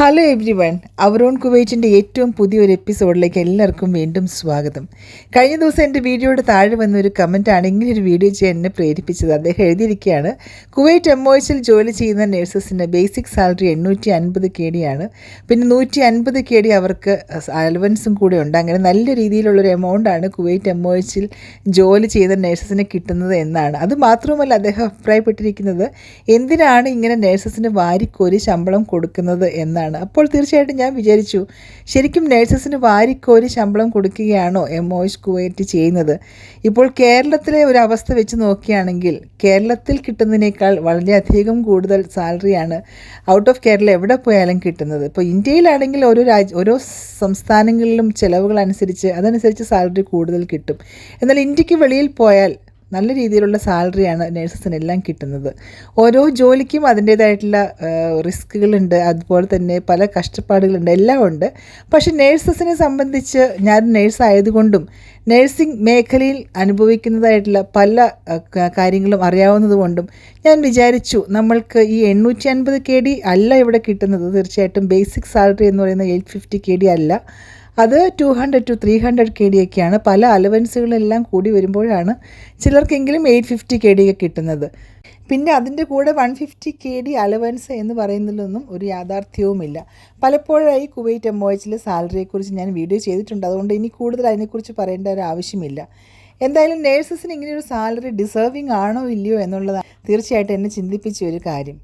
Hello everyone our own കുവൈറ്റിന്റെ ഏറ്റവും പുതിയൊരു എപ്പിസോഡിലേക്ക് എല്ലാവർക്കും വീണ്ടും സ്വാഗതം. കഴിഞ്ഞ ദിവസം എന്റെ വീഡിയോയുടെ താഴെ വന്ന ഒരു കമന്റാണ് ഇങ്ങനൊരു വീഡിയോ ചെയ്യാൻ എന്നെ പ്രേരിപ്പിച്ചത്. അദ്ദേഹം എഴുതിയിരിക്കുകയാണ് കുവൈറ്റ് എം ഒ എച്ചിൽ ജോലി ചെയ്യുന്ന നഴ്സസിന്റെ ബേസിക് സാലറി എണ്ണൂറ്റി അൻപത് കെ ഡിയാണ് പിന്നെ നൂറ്റി അൻപത് കെ ഡി അവർക്ക് അലവൻസും കൂടെ ഉണ്ട്. അങ്ങനെ നല്ല രീതിയിലുള്ളൊരു എമൗണ്ടാണ് കുവൈറ്റ് എം ഒ എച്ചിൽ ജോലി ചെയ്യുന്ന നഴ്സസിന് കിട്ടുന്നത് എന്നാണ്. അത് മാത്രവുമല്ല അദ്ദേഹം അഭിപ്രായപ്പെട്ടിരിക്കുന്നത് എന്തിനാണ് ഇങ്ങനെ നഴ്സസിന് വാരിക്കോരി ശമ്പളം കൊടുക്കുന്നത്? എന്നാണ്. അപ്പോൾ തീർച്ചയായിട്ടും ഞാൻ വിചാരിച്ചു ശരിക്കും നഴ്സസിന് വാരിക്കോരി ശമ്പളം കൊടുക്കുകയാണോ എം ഒസ് കുവൈറ്റ് ചെയ്യുന്നത്? ഇപ്പോൾ കേരളത്തിലെ ഒരു അവസ്ഥ വെച്ച് നോക്കുകയാണെങ്കിൽ കേരളത്തിൽ കിട്ടുന്നതിനേക്കാൾ വളരെയധികം കൂടുതൽ സാലറിയാണ് ഔട്ട് ഓഫ് കേരള എവിടെ പോയാലും കിട്ടുന്നത്. ഇപ്പോൾ ഇന്ത്യയിലാണെങ്കിൽ ഓരോ രാജ്യ ഓരോ സംസ്ഥാനങ്ങളിലും ചിലവുകൾ അനുസരിച്ച് അതനുസരിച്ച് സാലറി കൂടുതൽ കിട്ടും. എന്നാൽ ഇന്ത്യയ്ക്ക് വെളിയിൽ പോയാൽ നല്ല രീതിയിലുള്ള സാലറിയാണ് നേഴ്സസിനെല്ലാം കിട്ടുന്നത്. ഓരോ ജോലിക്കും അതിന്റേതായിട്ടുള്ള റിസ്കുകളുണ്ട് അതുപോലെ തന്നെ പല കഷ്ടപ്പാടുകളുണ്ട്. എല്ലാം ഉണ്ട്. പക്ഷേ നേഴ്സസിനെ സംബന്ധിച്ച് ഞാൻ നേഴ്സ് ആയതുകൊണ്ടും നേഴ്സിംഗ് മേഖലയിൽ അനുഭവിക്കുന്നതായിട്ടുള്ള പല കാര്യങ്ങളും അറിയാവുന്നതുകൊണ്ടും ഞാൻ വിചാരിച്ചു നമ്മൾക്ക് ഈ എണ്ണൂറ്റി അൻപത് കെ ഡി അല്ല ഇവിടെ കിട്ടുന്നത്. തീർച്ചയായിട്ടും ബേസിക് സാലറി എന്ന് പറയുന്ന എയ്റ്റ് ഫിഫ്റ്റി കെ ഡി അല്ല. അത് two hundred two three hundred K D ഒക്കെയാണ്. പല അലവൻസുകളെല്ലാം കൂടി വരുമ്പോഴാണ് ചിലർക്കെങ്കിലും എയ്റ്റ് ഫിഫ്റ്റി കെ ഡി ഒക്കെ കിട്ടുന്നത്. പിന്നെ അതിന്റെ കൂടെ one fifty K D allowance എന്ന് പറയുന്നതിലൊന്നും ഒരു യാഥാർത്ഥ്യവുമില്ല. പലപ്പോഴായി കുവൈറ്റ് എം എച്ചിലെ സാലറിയെക്കുറിച്ച് ഞാൻ വീഡിയോ ചെയ്തിട്ടുണ്ട്. അതുകൊണ്ട് ഇനി കൂടുതൽ അതിനെക്കുറിച്ച് പറയേണ്ട ഒരു ആവശ്യമില്ല. എന്തായാലും നേഴ്സസിന് ഇങ്ങനെയൊരു സാലറി ഡിസേർവിംഗ് ആണോ ഇല്ലയോ എന്നുള്ളതാണ് തീർച്ചയായിട്ടും എന്നെ ചിന്തിപ്പിച്ച ഒരു കാര്യം.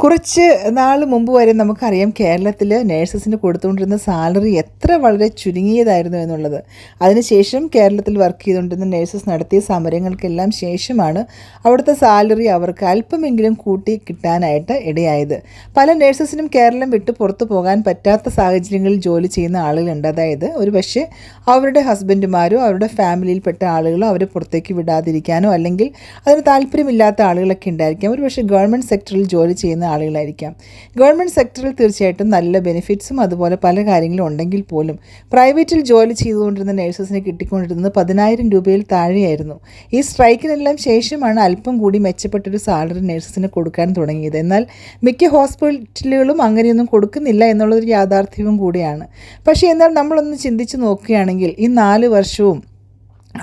കുറച്ച് നാൾ മുമ്പ് വരെ നമുക്കറിയാം കേരളത്തിൽ നേഴ്സസിന് കൊടുത്തുകൊണ്ടിരുന്ന സാലറി എത്ര വളരെ ചുരുങ്ങിയതായിരുന്നു എന്നുള്ളത്. അതിനുശേഷം കേരളത്തിൽ വർക്ക് ചെയ്തുകൊണ്ടിരുന്ന നേഴ്സസ് നടത്തിയ സമരങ്ങൾക്കെല്ലാം ശേഷമാണ് അവിടുത്തെ സാലറി അവർക്ക് അല്പമെങ്കിലും കൂട്ടി കിട്ടാനായിട്ട് ഇടയായത്. പല നേഴ്സസിനും കേരളം വിട്ട് പുറത്തു പോകാൻ പറ്റാത്ത സാഹചര്യങ്ങളിൽ ജോലി ചെയ്യുന്ന ആളുകളുണ്ട്. അതായത് ഒരു പക്ഷേ അവരുടെ ഹസ്ബൻഡുമാരോ അവരുടെ ഫാമിലിയിൽപ്പെട്ട ആളുകളോ അവരെ പുറത്തേക്ക് വിടാതിരിക്കാനോ അല്ലെങ്കിൽ അതിന് താല്പര്യമില്ലാത്ത ആളുകളൊക്കെ ഉണ്ടായിരിക്കാം. ഒരു പക്ഷേ ഗവൺമെന്റ് സെക്ടറിൽ ജോലി ചെയ്യുന്ന ആളുകളായിരിക്കാം. ഗവൺമെന്റ് സെക്ടറിൽ തീർച്ചയായിട്ടും നല്ല ബെനിഫിറ്റ്സും അതുപോലെ പല കാര്യങ്ങളും ഉണ്ടെങ്കിൽ പോലും പ്രൈവറ്റിൽ ജോലി ചെയ്തുകൊണ്ടിരുന്ന നഴ്സസിനെ കിട്ടിക്കൊണ്ടിരുന്നത് പതിനായിരം രൂപയിൽ താഴെയായിരുന്നു. ഈ സ്ട്രൈക്കിനെല്ലാം ശേഷമാണ് അല്പം കൂടി മെച്ചപ്പെട്ടൊരു സാലറി നഴ്സസിന് കൊടുക്കാൻ തുടങ്ങിയത്. എന്നാൽ മിക്ക ഹോസ്പിറ്റലുകളും അങ്ങനെയൊന്നും കൊടുക്കുന്നില്ല എന്നുള്ളൊരു യാഥാർത്ഥ്യവും കൂടിയാണ്. പക്ഷേ എന്നാൽ നമ്മളൊന്ന് ചിന്തിച്ച് നോക്കുകയാണെങ്കിൽ ഈ നാല് വർഷവും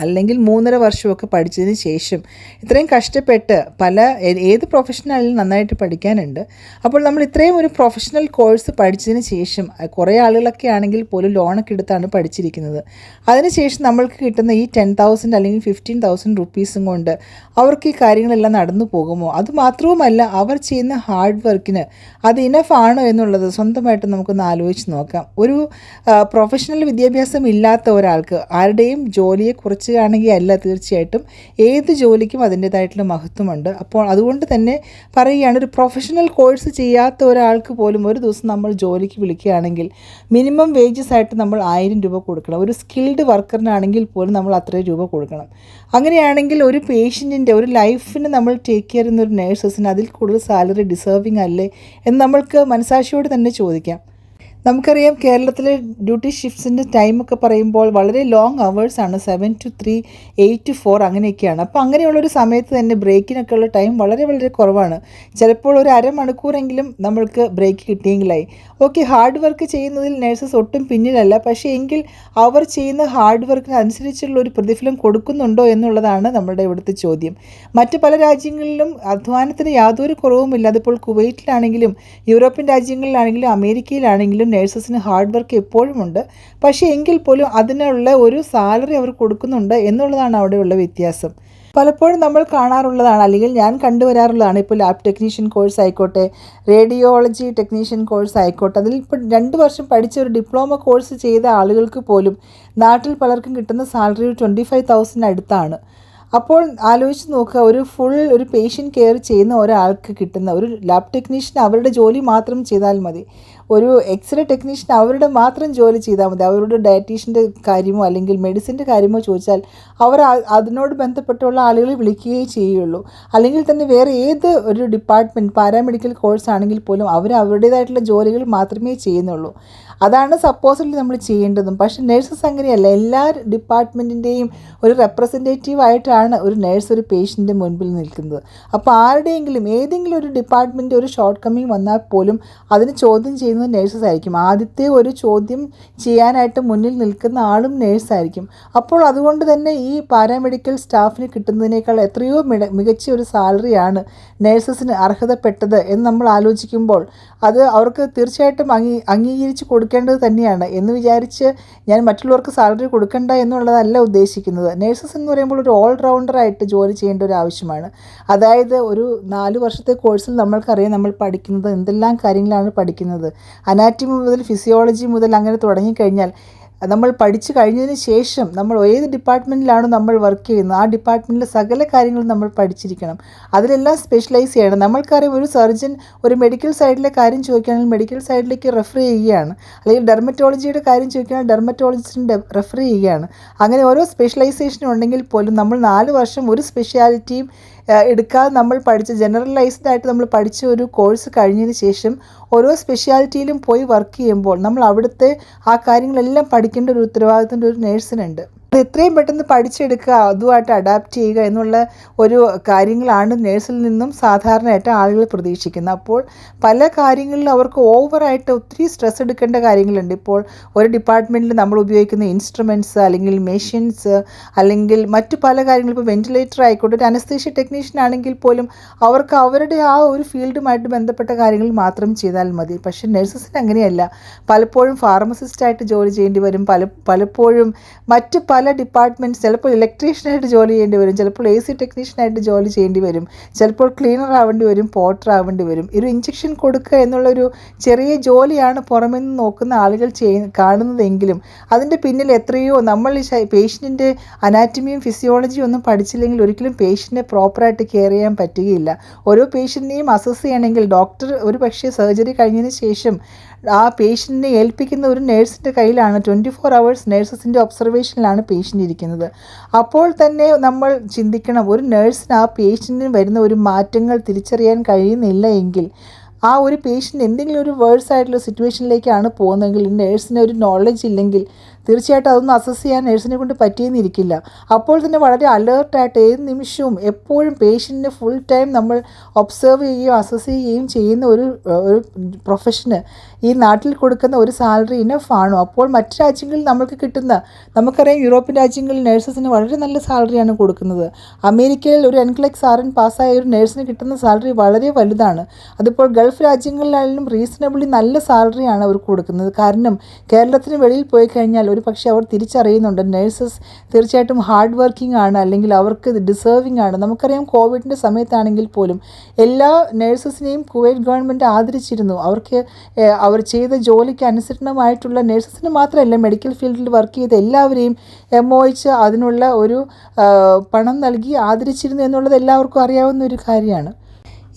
അല്ലെങ്കിൽ മൂന്നര വർഷമൊക്കെ പഠിച്ചതിന് ശേഷം ഇത്രയും കഷ്ടപ്പെട്ട് പല ഏത് പ്രൊഫഷണലിലും നന്നായിട്ട് പഠിക്കാനുണ്ട്. അപ്പോൾ നമ്മൾ ഇത്രയും ഒരു പ്രൊഫഷണൽ കോഴ്സ് പഠിച്ചതിന് ശേഷം കുറേ ആളുകളൊക്കെ ആണെങ്കിൽ പോലും ലോണൊക്കെ എടുത്താണ് പഠിച്ചിരിക്കുന്നത്. അതിനുശേഷം നമ്മൾക്ക് കിട്ടുന്ന ഈ ടെൻ തൗസൻഡ് അല്ലെങ്കിൽ ഫിഫ്റ്റീൻ തൗസൻഡ് റുപ്പീസും കൊണ്ട് അവർക്ക് ഈ കാര്യങ്ങളെല്ലാം നടന്നു പോകുമോ? അതുമാത്രവുമല്ല അവർ ചെയ്യുന്ന ഹാർഡ് വർക്കിന് അത് ഇനഫ് ആണോ എന്നുള്ളത് സ്വന്തമായിട്ട് നമുക്കൊന്ന് ആലോചിച്ച് നോക്കാം. ഒരു പ്രൊഫഷണൽ വിദ്യാഭ്യാസം ഇല്ലാത്ത ഒരാൾക്ക് ആരുടെയും ജോലിയെ കുറിച്ച് കാണുകയല്ല തീർച്ചയായിട്ടും. ഏത് ജോലിക്കും അതിന്റേതായിട്ടുള്ള മഹത്വമുണ്ട്. അപ്പോൾ അതുകൊണ്ട് തന്നെ പറയുകയാണ് ഒരു പ്രൊഫഷണൽ കോഴ്സ് ചെയ്യാത്ത ഒരാൾക്ക് പോലും ഒരു ദിവസം നമ്മൾ ജോലിക്ക് വിളിക്കുകയാണെങ്കിൽ മിനിമം വേജസ് ആയിട്ട് നമ്മൾ ആയിരം രൂപ കൊടുക്കണം. ഒരു സ്കിൽഡ് വർക്കറിനാണെങ്കിൽ പോലും നമ്മൾ അത്രയും രൂപ കൊടുക്കണം. അങ്ങനെയാണെങ്കിൽ ഒരു പേഷ്യന്റിന്റെ ഒരു ലൈഫിന് നമ്മൾ ടേക്ക് കെയർ ചെയ്യുന്ന ഒരു നേഴ്സസിന് അതിൽ കൂടുതൽ സാലറി ഡിസേർവിംഗ് അല്ലേ എന്ന് നമ്മൾക്ക് മനസാക്ഷിയോട് തന്നെ ചോദിക്കാം. നമുക്കറിയാം കേരളത്തിലെ ഡ്യൂട്ടി ഷിഫ്റ്റ്സിന്റെ ടൈമൊക്കെ പറയുമ്പോൾ വളരെ long അവേഴ്സാണ് seven to three eight to four അങ്ങനെയൊക്കെയാണ്. അപ്പോൾ അങ്ങനെയുള്ളൊരു സമയത്ത് തന്നെ ബ്രേക്കിനൊക്കെ ഉള്ള ടൈം വളരെ വളരെ കുറവാണ്. ചിലപ്പോൾ ഒരു അരമണിക്കൂറെങ്കിലും നമ്മൾക്ക് ബ്രേക്ക് കിട്ടിയെങ്കിലായി. ഓക്കെ ഹാർഡ് വർക്ക് ചെയ്യുന്നതിൽ നഴ്സസ് ഒട്ടും പിന്നിലല്ല. പക്ഷേ എങ്കിൽ അവർ ചെയ്യുന്ന ഹാർഡ് വർക്കിന് അനുസരിച്ചുള്ള ഒരു പ്രതിഫലം കൊടുക്കുന്നുണ്ടോ എന്നുള്ളതാണ് നമ്മുടെ ഇവിടുത്തെ ചോദ്യം. മറ്റ് പല രാജ്യങ്ങളിലും അധ്വാനത്തിന് യാതൊരു കുറവുമില്ല. അതിപ്പോൾ കുവൈറ്റിലാണെങ്കിലും യൂറോപ്യൻ രാജ്യങ്ങളിലാണെങ്കിലും അമേരിക്കയിലാണെങ്കിലും നഴ്സസിന് ഹാർഡ് വർക്ക് എപ്പോഴും ഉണ്ട്. പക്ഷേ എങ്കിൽ പോലും അതിനുള്ള ഒരു സാലറി അവർ കൊടുക്കുന്നുണ്ട് എന്നുള്ളതാണ് അവിടെയുള്ള വ്യത്യാസം. പലപ്പോഴും നമ്മൾ കാണാറുള്ളതാണ് അല്ലെങ്കിൽ ഞാൻ കണ്ടുവരാറുള്ളതാണ് ഇപ്പോൾ ലാബ് ടെക്നീഷ്യൻ കോഴ്സ് ആയിക്കോട്ടെ റേഡിയോളജി ടെക്നീഷ്യൻ കോഴ്സ് ആയിക്കോട്ടെ അതിൽ ഇപ്പോൾ രണ്ട് വർഷം പഠിച്ച ഒരു ഡിപ്ലോമ കോഴ്സ് ചെയ്ത ആളുകൾക്ക് പോലും നാട്ടിൽ പലർക്കും കിട്ടുന്ന സാലറി ഒരു ട്വന്റി ഫൈവ് തൗസൻഡ് അടുത്താണ്. അപ്പോൾ ആലോചിച്ച് നോക്കുക ഒരു ഫുൾ ഒരു പേഷ്യന്റ് കെയർ ചെയ്യുന്ന ഒരാൾക്ക് കിട്ടുന്ന ഒരു ലാബ് ടെക്നീഷ്യൻ അവരുടെ ജോലി മാത്രം ചെയ്താൽ മതി. ഒരു എക്സ്റേ ടെക്നീഷ്യൻ അവരുടെ മാത്രം ജോലി ചെയ്താൽ മതി. അവരുടെ ഡയറ്റീഷ്യന്റെ കാര്യമോ അല്ലെങ്കിൽ മെഡിസിന്റെ കാര്യമോ ചോദിച്ചാൽ അവർ അതിനോട് ബന്ധപ്പെട്ടുള്ള ആളുകളെ വിളിക്കുകയേ ചെയ്യുള്ളൂ. അല്ലെങ്കിൽ തന്നെ വേറെ ഏത് ഒരു ഡിപ്പാർട്ട്മെന്റ് പാരാമെഡിക്കൽ കോഴ്സ് ആണെങ്കിൽ പോലും അവർ അവരുടേതായിട്ടുള്ള ജോലികൾ മാത്രമേ ചെയ്യുന്നുള്ളൂ. അതാണ് സപ്പോസിലി നമ്മൾ ചെയ്യേണ്ടതും. പക്ഷേ നഴ്സസ് അങ്ങനെയല്ല. എല്ലാ ഡിപ്പാർട്ട്മെന്റിന്റെയും ഒരു റെപ്രസെന്റേറ്റീവ് ആയിട്ടാണ് ഒരു നഴ്സ് ഒരു പേഷ്യന്റെ മുൻപിൽ നിൽക്കുന്നത്. അപ്പോൾ ആരുടെയെങ്കിലും ഏതെങ്കിലും ഒരു ഡിപ്പാർട്ട്മെന്റ് ഒരു ഷോർട്ട് കമ്മിങ് വന്നാൽ പോലും അതിന് ചോദ്യം ചെയ്യുന്നത് നേഴ്സസ് ആയിരിക്കും ആദ്യത്തെ ഒരു ചോദ്യം ചെയ്യാനായിട്ട് മുന്നിൽ നിൽക്കുന്ന ആളും നേഴ്സായിരിക്കും. അപ്പോൾ അതുകൊണ്ട് തന്നെ ഈ പാരാമെഡിക്കൽ സ്റ്റാഫിന് കിട്ടുന്നതിനേക്കാൾ എത്രയോ മിക മികച്ച ഒരു സാലറിയാണ് നേഴ്സസിന് അർഹതപ്പെട്ടത് എന്ന് നമ്മൾ ആലോചിക്കുമ്പോൾ അത് അവർക്ക് തീർച്ചയായിട്ടും അംഗീ അംഗീകരിച്ച് കൊടുക്കേണ്ടത് തന്നെയാണ് എന്ന് വിചാരിച്ച് ഞാൻ മറ്റുള്ളവർക്ക് സാലറി കൊടുക്കണ്ട എന്നുള്ളതല്ല ഉദ്ദേശിക്കുന്നത്. നേഴ്സസ് എന്ന് പറയുമ്പോൾ ഒരു ഓൾ റൗണ്ടറായിട്ട് ജോലി ചെയ്യേണ്ട ഒരു ആവശ്യമാണ്. അതായത് ഒരു നാല് വർഷത്തെ കോഴ്സിൽ നമ്മൾക്കറിയാം നമ്മൾ പഠിക്കുന്നത് എന്തെല്ലാം കാര്യങ്ങളാണ് പഠിക്കുന്നത്. അനാറ്റമി മുതൽ ഫിസിയോളജി മുതൽ അങ്ങനെ തുടങ്ങിക്കഴിഞ്ഞാൽ നമ്മൾ പഠിച്ചു കഴിഞ്ഞതിന് ശേഷം നമ്മൾ ഏത് ഡിപ്പാർട്ട്മെന്റിലാണോ നമ്മൾ വർക്ക് ചെയ്യുന്നത്? ആ ഡിപ്പാർട്ട്മെന്റിലെ സകല കാര്യങ്ങളും നമ്മൾ പഠിച്ചിരിക്കണം. അതിലെല്ലാം സ്പെഷ്യലൈസ് ചെയ്യണം. നമ്മൾക്കറിയാം ഒരു സർജൻ ഒരു മെഡിക്കൽ സൈഡിലെ കാര്യം ചോദിക്കുകയാണെങ്കിൽ മെഡിക്കൽ സൈഡിലേക്ക് റെഫർ ചെയ്യുകയാണ്. അല്ലെങ്കിൽ ഡെർമറ്റോളജിയുടെ കാര്യം ചോദിക്കുകയാണെങ്കിൽ ഡെർമറ്റോളജിസ്റ്റിന് റെഫർ ചെയ്യുകയാണ്. അങ്ങനെ ഓരോ സ്പെഷ്യലൈസേഷൻ ഉണ്ടെങ്കിൽ പോലും നമ്മൾ നാല് വർഷം ഒരു സ്പെഷ്യാലിറ്റിയും എടുക്കാതെ നമ്മൾ പഠിച്ച ജനറലൈസ്ഡ് ആയിട്ട് നമ്മൾ പഠിച്ച ഒരു കോഴ്സ് കഴിഞ്ഞതിന് ശേഷം ഓരോ സ്പെഷ്യാലിറ്റിയിലും പോയി വർക്ക് ചെയ്യുമ്പോൾ നമ്മൾ അവിടുത്തെ ആ കാര്യങ്ങളെല്ലാം പഠിക്കേണ്ട ഒരു ഉത്തരവാദിത്തം ഒരു നേഴ്സിനുണ്ട് അത് എത്രയും പെട്ടെന്ന് പഠിച്ചെടുക്കുക അതുമായിട്ട് അഡാപ്റ്റ് ചെയ്യുക എന്നുള്ള ഒരു കാര്യങ്ങളാണ് നേഴ്സിൽ നിന്നും സാധാരണയായിട്ട് ആളുകൾ പ്രതീക്ഷിക്കുന്നത്. അപ്പോൾ പല കാര്യങ്ങളിലും അവർക്ക് ഓവറായിട്ട് ഒത്തിരി സ്ട്രെസ് എടുക്കേണ്ട കാര്യങ്ങളുണ്ട്. ഇപ്പോൾ ഒരു ഡിപ്പാർട്ട്മെന്റിൽ നമ്മൾ ഉപയോഗിക്കുന്ന ഇൻസ്ട്രുമെന്റ്സ് അല്ലെങ്കിൽ മെഷീൻസ് അല്ലെങ്കിൽ മറ്റു പല കാര്യങ്ങളും ഇപ്പോൾ വെന്റിലേറ്റർ ആയിക്കോട്ടെ ഒരു അനസ്തേഷ്യ ടെക്നീഷ്യൻ ആണെങ്കിൽ പോലും അവർക്ക് അവരുടെ ആ ഒരു ഫീൽഡുമായിട്ട് ബന്ധപ്പെട്ട കാര്യങ്ങൾ മാത്രം ചെയ്താൽ മതി. പക്ഷേ നഴ്സസിന് അങ്ങനെയല്ല. പലപ്പോഴും ഫാർമസിസ്റ്റായിട്ട് ജോലി ചെയ്യേണ്ടി വരും. പല പലപ്പോഴും മറ്റ് പല ഡിപ്പാർട്ട്മെന്റ്സ് ചിലപ്പോൾ ഇലക്ട്രീഷ്യനായിട്ട് ജോലി ചെയ്യേണ്ടി വരും ചിലപ്പോൾ എ സി ടെക്നീഷ്യനായിട്ട് ജോലി ചെയ്യേണ്ടി വരും ചിലപ്പോൾ ക്ലീനർ ആവേണ്ടി വരും പോട്ടർ ആവേണ്ടി വരും. ഒരു ഇഞ്ചക്ഷൻ കൊടുക്കുക എന്നുള്ളൊരു ചെറിയ ജോലിയാണ് പുറമെ നിന്ന് നോക്കുന്ന ആളുകൾ ചെയ്യ കാണുന്നതെങ്കിലും അതിന്റെ പിന്നിൽ എത്രയോ നമ്മൾ പേഷ്യന്റിന്റെ അനാറ്റമിയും ഫിസിയോളജിയും ഒന്നും പഠിച്ചില്ലെങ്കിൽ ഒരിക്കലും പേഷ്യന്റിനെ പ്രോപ്പറായിട്ട് കെയർ ചെയ്യാൻ പറ്റുകയില്ല. ഓരോ പേഷ്യന്റിനെയും അസസ് ചെയ്യണമെങ്കിൽ ഡോക്ടർ ഒരു പക്ഷേ സർജറി കഴിഞ്ഞതിന് ശേഷം ആ പേഷ്യന്റിനെ ഏൽപ്പിക്കുന്ന ഒരു നേഴ്സിന്റെ കയ്യിലാണ് ട്വന്റി ഫോർ അവേഴ്സ് നേഴ്സസിന്റെ ഒബ്സർവേഷനിലാണ് പേഷ്യന്റ് ഇരിക്കുന്നത്. അപ്പോൾ തന്നെ നമ്മൾ ചിന്തിക്കണം ഒരു നേഴ്സിന് ആ പേഷ്യന്റിന് വരുന്ന ഒരു മാറ്റങ്ങൾ തിരിച്ചറിയാൻ കഴിയുന്നില്ല എങ്കിൽ ആ ഒരു പേഷ്യന്റ് എന്തെങ്കിലും ഒരു വേഴ്സ് ആയിട്ടുള്ള സിറ്റുവേഷനിലേക്കാണ് പോകുന്നതെങ്കിൽ നേഴ്സിന് ഒരു നോളജ് ഇല്ലെങ്കിൽ തീർച്ചയായിട്ടും അതൊന്നും അസസ് ചെയ്യാൻ നഴ്സിനെ കൊണ്ട് പറ്റിയെന്നിരിക്കില്ല അപ്പോൾ തന്നെ വളരെ അലേർട്ടായിട്ട് ഏത് നിമിഷവും എപ്പോഴും പേഷ്യന്റിനെ ഫുൾ ടൈം നമ്മൾ ഒബ്സർവ് ചെയ്യുകയും അസസ് ചെയ്യുകയും ചെയ്യുന്ന ഒരു ഒരു പ്രൊഫഷന് ഈ നാട്ടിൽ കൊടുക്കുന്ന ഒരു സാലറി ഇനഫ് ആണോ? അപ്പോൾ മറ്റു രാജ്യങ്ങളിൽ നമ്മൾക്ക് കിട്ടുന്ന നമുക്കറിയാം യൂറോപ്യൻ രാജ്യങ്ങളിൽ നഴ്സസിന് വളരെ നല്ല സാലറിയാണ് കൊടുക്കുന്നത്. അമേരിക്കയിൽ ഒരു എൻക്ലെക്സ് ആർ എൻ പാസ്സായ ഒരു നഴ്സിന് കിട്ടുന്ന സാലറി വളരെ വലുതാണ്. അതിപ്പോൾ ഗൾഫ് രാജ്യങ്ങളിലായാലും റീസണബിളി നല്ല സാലറിയാണ് അവർ കൊടുക്കുന്നത്. കാരണം കേരളത്തിന് വെളിയിൽ പോയി കഴിഞ്ഞാൽ ഒരു പക്ഷേ അവർ തിരിച്ചറിയുന്നുണ്ട്. നഴ്സസ് തീർച്ചയായിട്ടും ഹാർഡ് വർക്കിംഗ് ആണ് അല്ലെങ്കിൽ അവർക്ക് ഡിസേർവിംഗ് ആണ്. നമുക്കറിയാം കോവിഡിന്റെ സമയത്താണെങ്കിൽ പോലും എല്ലാ നഴ്സസിനെയും കുവൈറ്റ് ഗവൺമെന്റ് ആദരിച്ചിരുന്നു. അവർക്ക് അവർ ചെയ്ത ജോലിക്ക് അനുസരണമായിട്ടുള്ള നഴ്സസിന് മാത്രമല്ല മെഡിക്കൽ ഫീൽഡിൽ വർക്ക് ചെയ്ത എല്ലാവരെയും എം ഒ എച്ച് അതിനുള്ള ഒരു പണം നൽകി ആദരിച്ചിരുന്നു എന്നുള്ളത് എല്ലാവർക്കും അറിയാവുന്ന ഒരു കാര്യമാണ്.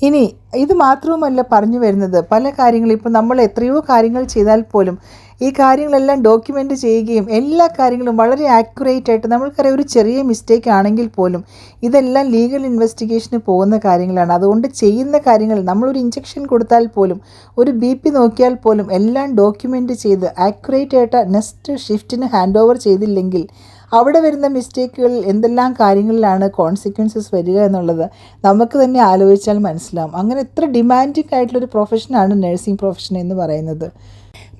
ഇനി ഇത് മാത്രവുമല്ല പറഞ്ഞു വരുന്നത്. പല കാര്യങ്ങളും ഇപ്പോൾ നമ്മൾ എത്രയോ കാര്യങ്ങൾ ചെയ്താൽ പോലും ഈ കാര്യങ്ങളെല്ലാം ഡോക്യുമെന്റ് ചെയ്യുകയും എല്ലാ കാര്യങ്ങളും വളരെ ആക്യുറേറ്റ് ആയിട്ട് നമ്മൾക്കറിയാം ഒരു ചെറിയ മിസ്റ്റേക്ക് ആണെങ്കിൽ പോലും ഇതെല്ലാം ലീഗൽ ഇൻവെസ്റ്റിഗേഷന് പോകുന്ന കാര്യങ്ങളാണ്. അതുകൊണ്ട് ചെയ്യുന്ന കാര്യങ്ങൾ നമ്മളൊരു ഇഞ്ചക്ഷൻ കൊടുത്താൽ പോലും ഒരു ബി പി നോക്കിയാൽ പോലും എല്ലാം ഡോക്യുമെന്റ് ചെയ്ത് ആക്യുറേറ്റ് ആയിട്ട് നെക്സ്റ്റ് ഷിഫ്റ്റിന് ഹാൻഡ് ഓവർ ചെയ്തില്ലെങ്കിൽ അവിടെ വരുന്ന മിസ്റ്റേക്കുകൾ എന്തെല്ലാം കാര്യങ്ങളിലാണ് കോൺസിക്വൻസസ് വരിക എന്നുള്ളത് നമുക്ക് തന്നെ ആലോചിച്ചാൽ മനസ്സിലാവും. അങ്ങനെ എത്ര ഡിമാൻഡിങ് ആയിട്ടുള്ളൊരു പ്രൊഫഷനാണ് നഴ്സിംഗ് പ്രൊഫഷൻ എന്ന് പറയുന്നത്.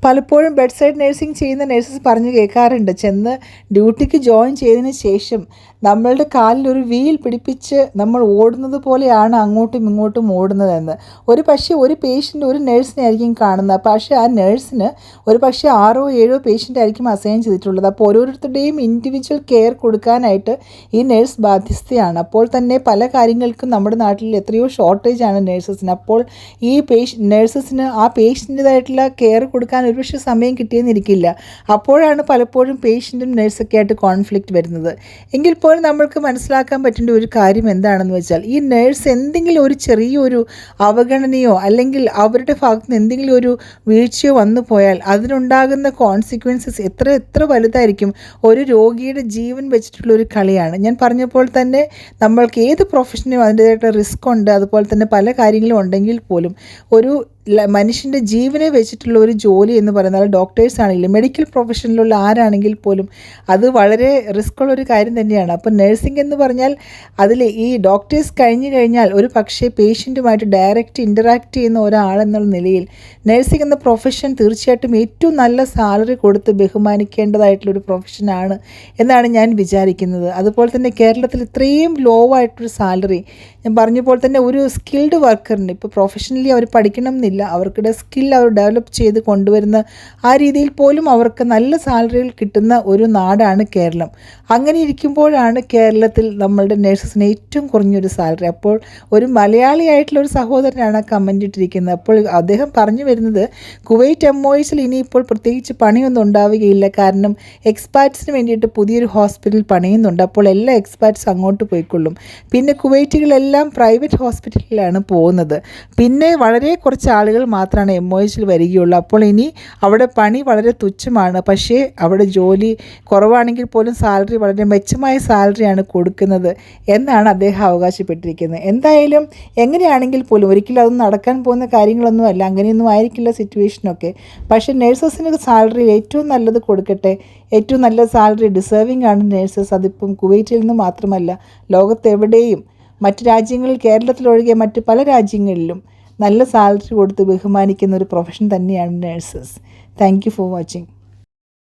പലപ്പോഴും ബെഡ് സൈഡ് നഴ്സിംഗ് ചെയ്യുന്ന നഴ്സസ് പറഞ്ഞു കേൾക്കാറുണ്ട്. ചെന്ന് ഡ്യൂട്ടിക്ക് ജോയിൻ ചെയ്തതിന് ശേഷം നമ്മളുടെ കാലിൽ ഒരു വീൽ പിടിപ്പിച്ച് നമ്മൾ ഓടുന്നത് പോലെയാണ് അങ്ങോട്ടും ഇങ്ങോട്ടും ഓടുന്നതെന്ന്. ഒരു പക്ഷേ ഒരു പേഷ്യന്റ് ഒരു നഴ്സിനെ ആയിരിക്കും കാണുന്നത്. പക്ഷേ ആ നഴ്സിന് ഒരു പക്ഷേ ആറോ ഏഴോ പേഷ്യന്റ് ആയിരിക്കും അസൈൻ ചെയ്തിട്ടുള്ളത്. അപ്പോൾ ഓരോരുത്തരുടെയും ഇൻഡിവിജ്വൽ കെയർ കൊടുക്കാനായിട്ട് ഈ നഴ്സ് ബാധ്യസ്ഥയാണ്. അപ്പോൾ തന്നെ പല കാര്യങ്ങൾക്കും നമ്മുടെ നാട്ടിൽ എത്രയോ ഷോർട്ടേജ് ആണ് നഴ്സസിന് അപ്പോൾ ഈ പേഷ്യൻ നഴ്സസിന് ആ പേഷ്യന്റേതായിട്ടുള്ള കെയർ കൊടുക്കാൻ ഒരുപക്ഷെ സമയം കിട്ടിയെന്നിരിക്കില്ല അപ്പോഴാണ് പലപ്പോഴും പേഷ്യന്റും നഴ്സൊക്കെ ആയിട്ട് കോൺഫ്ലിക്റ്റ് വരുന്നത്. എങ്കിൽ പോലും നമ്മൾക്ക് മനസ്സിലാക്കാൻ പറ്റേണ്ട ഒരു കാര്യം എന്താണെന്ന് വെച്ചാൽ ഈ നേഴ്സ് എന്തെങ്കിലും ഒരു ചെറിയൊരു അവഗണനയോ അല്ലെങ്കിൽ അവരുടെ ഭാഗത്ത് നിന്ന് എന്തെങ്കിലും ഒരു വീഴ്ചയോ വന്നു പോയാൽ അതിനുണ്ടാകുന്ന കോൺസിക്വൻസസ് എത്ര എത്ര വലുതായിരിക്കും ഒരു രോഗിയുടെ ജീവൻ വെച്ചിട്ടുള്ള ഒരു കളിയാണ്. ഞാൻ പറഞ്ഞപ്പോൾ തന്നെ നമ്മൾക്ക് ഏത് പ്രൊഫഷനും അതിന്റേതായിട്ട് റിസ്ക് ഉണ്ട്. അതുപോലെ തന്നെ പല കാര്യങ്ങളും ഉണ്ടെങ്കിൽ പോലും ഒരു മനുഷ്യന്റെ ജീവനെ വെച്ചിട്ടുള്ള ഒരു ജോലി എന്ന് പറയുന്നത് ഡോക്ടേഴ്സ് ആണെങ്കിലും മെഡിക്കൽ പ്രൊഫഷനിലുള്ള ആരാണെങ്കിൽ പോലും അത് വളരെ റിസ്ക് ഉള്ള ഒരു കാര്യം തന്നെയാണ്. അപ്പോൾ നഴ്സിംഗ് എന്ന് പറഞ്ഞാൽ അതിൽ ഈ ഡോക്ടേഴ്സ് കഴിഞ്ഞു കഴിഞ്ഞാൽ ഒരു പക്ഷേ പേഷ്യന്റുമായിട്ട് ഡയറക്റ്റ് ഇന്ററാക്ട് ചെയ്യുന്ന ഒരാളെന്നുള്ള നിലയിൽ നഴ്സിംഗ് എന്ന പ്രൊഫഷൻ തീർച്ചയായിട്ടും ഏറ്റവും നല്ല സാലറി കൊടുത്ത് ബഹുമാനിക്കേണ്ടതായിട്ടുള്ളൊരു പ്രൊഫഷനാണ് എന്നാണ് ഞാൻ വിചാരിക്കുന്നത്. അതുപോലെ തന്നെ കേരളത്തിൽ ഇത്രയും ലോ ആയിട്ടൊരു സാലറി ഞാൻ പറഞ്ഞ പോലെ തന്നെ ഒരു സ്കിൽഡ് വർക്കറിന് ഇപ്പോൾ പ്രൊഫഷണലി അവർ പഠിക്കണം എന്നില്ല അവർക്കിടെ സ്കിൽ അവർ ഡെവലപ്പ് ചെയ്ത് കൊണ്ടുവരുന്ന ആ രീതിയിൽ പോലും അവർക്ക് നല്ല സാലറികൾ കിട്ടുന്ന ഒരു നാടാണ് കേരളം. അങ്ങനെ ഇരിക്കുമ്പോഴാണ് കേരളത്തിൽ നമ്മളുടെ നേഴ്സസിന് ഏറ്റവും കുറഞ്ഞൊരു സാലറി അപ്പോൾ ഒരു മലയാളിയായിട്ടുള്ള ഒരു സഹോദരനാണ് കമന്റ് ഇട്ടിരിക്കുന്നത്. അപ്പോൾ അദ്ദേഹം പറഞ്ഞു വരുന്നത് കുവൈറ്റ് എം ഒ എസിൽ ഇനിയിപ്പോൾ പ്രത്യേകിച്ച് പണിയൊന്നും ഉണ്ടാവുകയില്ല. കാരണം എക്സ്പാറ്റ്സിന് വേണ്ടിയിട്ട് പുതിയൊരു ഹോസ്പിറ്റൽ പണിയുന്നുണ്ട്. അപ്പോൾ എല്ലാ എക്സ്പാറ്റ്സ് അങ്ങോട്ട് പോയിക്കൊള്ളും. പിന്നെ കുവൈറ്റുകളെല്ലാം പ്രൈവറ്റ് ഹോസ്പിറ്റലിലാണ് പോകുന്നത്. പിന്നെ വളരെ കുറച്ച് ആളുകൾ മാത്രമാണ് എം ഒ എച്ചിൽ വരികയുള്ളൂ. അപ്പോൾ ഇനി അവിടെ പണി വളരെ തുച്ഛമാണ്. പക്ഷേ അവിടെ ജോലി കുറവാണെങ്കിൽ പോലും സാലറി വളരെ മെച്ചമായ സാലറിയാണ് കൊടുക്കുന്നത് എന്നാണ് അദ്ദേഹം അവകാശപ്പെട്ടിരിക്കുന്നത്. എന്തായാലും എങ്ങനെയാണെങ്കിൽ പോലും ഒരിക്കലും അതൊന്നും നടക്കാൻ പോകുന്ന കാര്യങ്ങളൊന്നും അല്ല. അങ്ങനെയൊന്നും ആയിരിക്കില്ല സിറ്റുവേഷനൊക്കെ പക്ഷേ നേഴ്സസിന് സാലറി ഏറ്റവും നല്ലത് കൊടുക്കട്ടെ. ഏറ്റവും നല്ല സാലറി ഡിസേർവിംഗ് ആണ് നേഴ്സസ് അതിപ്പം കുവൈറ്റിൽ നിന്ന് മാത്രമല്ല ലോകത്തെവിടെയും മറ്റ് രാജ്യങ്ങളിൽ കേരളത്തിലൊഴികെ മറ്റ് പല രാജ്യങ്ങളിലും നല്ല സാലറി കൊടുത്ത് ബഹുമാനിക്കുന്ന ഒരു പ്രൊഫഷൻ തന്നെയാണ് നേഴ്സസ്. Thank for watching